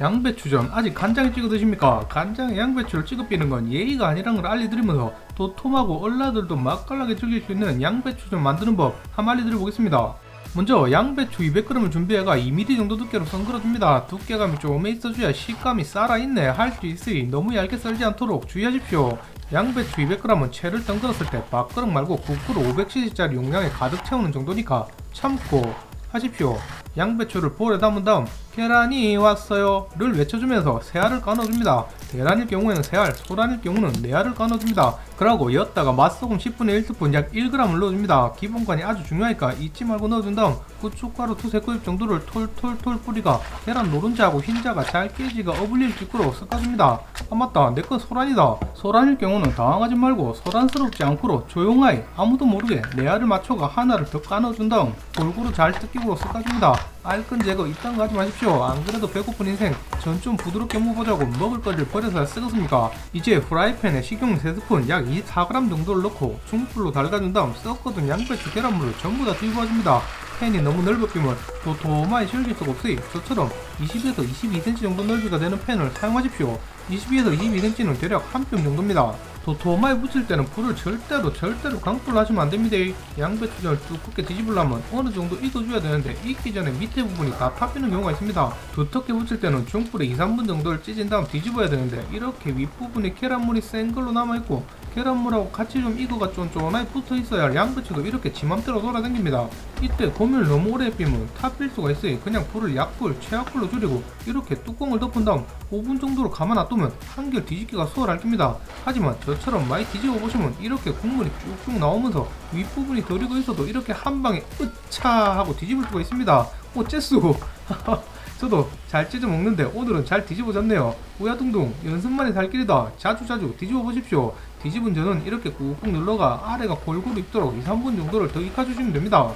양배추전 아직 간장에 찍어 드십니까? 간장에 양배추를 찍어 삐는 건 예의가 아니란 걸 알려드리면서 도톰하고 얼라들도 맛깔나게 즐길 수 있는 양배추전 만드는 법 한번 알려드려보겠습니다. 먼저 양배추 200g을 준비해가 2mm 정도 두께로 썬그러줍니다. 두께감이 좀 있어줘야 식감이 살아있네 할 수 있으니 너무 얇게 썰지 않도록 주의하십시오. 양배추 200g은 채를 덩그렀을 때 밥그릇 말고 국그릇 500cc짜리 용량에 가득 채우는 정도니까 참고 하십시오. 양배추를 볼에 담은 다음 계란이 왔어요 를 외쳐주면서 새알을 까넣어줍니다. 계란일 경우에는 새알, 소란일 경우는 네알을 까넣어줍니다. 그러고 엿다가 맛소금 10분의 1스푼 약 1g을 넣어줍니다. 기본관이 아주 중요하니까 잊지 말고 넣어준 다음 고춧가루 두세 꼬입 정도를 톨톨톨 뿌리가 계란 노른자하고 흰자가 잘 깨지가 어울릴 직구로 섞어줍니다. 아 맞다 내 건 소란이다. 소란일 경우는 당황하지 말고 소란스럽지 않고로 조용하게 아무도 모르게 네알을 맞춰가 하나를 더 까넣어준 다음 골고루 잘 뜯기고 섞어줍니다. 알끈 제거 이딴 거 하지 마십시오. 안 그래도 배고픈 인생 전 좀 부드럽게 먹어보자고 먹을 거리를 버려서 쓰겠습니까? 이제 프라이팬에 식용 3스푼 약 24g 정도를 넣고 중불로 달가준 다음 섞어둔 양배추 계란물을 전부 다 뒤집어줍니다. 팬이 너무 넓었기면 도톰하게 즐길 수가 없으니 저처럼 20에서 22cm 정도 넓이가 되는 팬을 사용하십시오. 22에서 22cm는 대략 한 뼘 정도입니다. 도톰하게 붙일 때는 불을 절대로 절대로 강불로 하시면 안 됩니다. 양배추전을 두껍게 뒤집으려면 어느 정도 익어줘야 되는데 익기 전에 밑에 부분이 다 타비는 경우가 있습니다. 두텁게 붙일 때는 중불에 2, 3분 정도를 찢은 다음 뒤집어야 되는데 이렇게 윗부분이 계란물이 센 걸로 남아있고 계란물하고 같이 좀 익어가 쫀쫀하게 붙어 있어야 양배추도 이렇게 지맘대로 돌아다닙니다. 이때 고민을 너무 오래 삐면 타빌 수가 있으니 그냥 불을 약불, 최약불로 줄이고 이렇게 뚜껑을 덮은 다음 5분 정도로 가만 놔두면 한결 뒤집기가 수월할 겁니다. 하지만 저처럼 많이 뒤집어 보시면 이렇게 국물이 쭉쭉 나오면서 윗부분이 덜 익어 있어도 이렇게 한 방에 으차 하고 뒤집을 수가 있습니다. 어째수 저도 잘 찢어 먹는데 오늘은 잘 뒤집어졌네요. 우야둥둥 연습만이 살 길이다. 자주자주 뒤집어 보십시오. 뒤집은 전은 이렇게 꾹꾹 눌러가 아래가 골고루 익도록 2, 3분 정도를 더 익혀주시면 됩니다.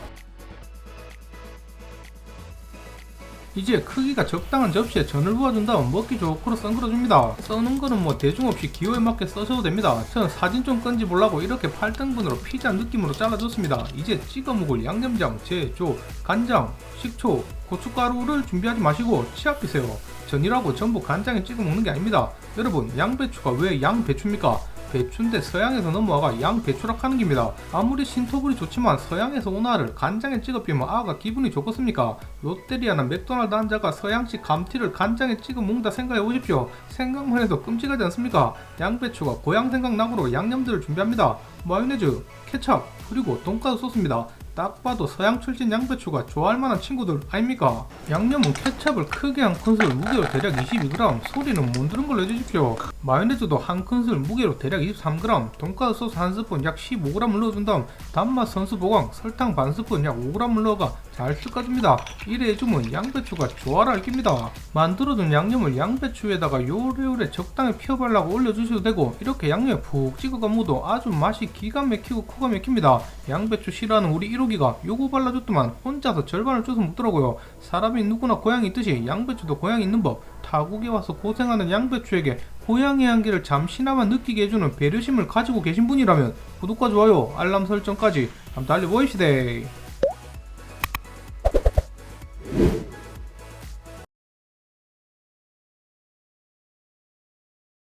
이제 크기가 적당한 접시에 전을 부어준 다음 먹기 좋고로 썬그러줍니다. 써는 거는 뭐 대중 없이 기호에 맞게 써셔도 됩니다. 저는 사진 좀 건지 보려고 이렇게 8등분으로 피자 느낌으로 잘라줬습니다. 이제 찍어 먹을 양념장, 제조, 간장, 식초, 고춧가루를 준비하지 마시고 치아 피세요. 전이라고 전부 간장에 찍어 먹는 게 아닙니다. 여러분 양배추가 왜 양배추입니까? 배추인데 서양에서 넘어와가 양배추락 하는 겁니다. 아무리 신토불이 좋지만 서양에서 오나를 간장에 찍어 비면 아가 기분이 좋겠습니까? 롯데리아나 맥도날드 한자가 서양식 감튀를 간장에 찍어 먹는다 생각해 보십시오. 생각만 해도 끔찍하지 않습니까? 양배추가 고향 생각 나고로 양념들을 준비합니다. 마요네즈, 케찹, 그리고 돈가스 소스입니다. 딱 봐도 서양 출신 양배추가 좋아할 만한 친구들 아닙니까? 양념은 케찹을 크게 한 큰술 무게로 대략 22g 소리는 못 들은 걸로 해주십시오 마요네즈도 한 큰술 무게로 대략 23g 돈가스 소스 한 스푼 약 15g을 넣어준 다음 단맛 선수 보강 설탕 반 스푼 약 5g을 넣어가 잘 섞어줍니다. 이래 해주면 양배추가 좋아라 알깁니다. 만들어둔 양념을 양배추에다가 요래요래 적당히 피어발라고 올려주셔도 되고 이렇게 양념에 푹 찍어가 묻어 아주 맛이 기가 막히고 코가 막힙니다. 양배추 싫어하는 우리 1호기가 요거 발라줬더만 혼자서 절반을 쪼서 먹더라고요. 사람이 누구나 고향이 있듯이 양배추도 고향이 있는 법 타국에 와서 고생하는 양배추에게 고향의 향기를 잠시나마 느끼게 해주는 배려심을 가지고 계신 분이라면 구독과 좋아요 알람 설정까지 한번 달려보이시대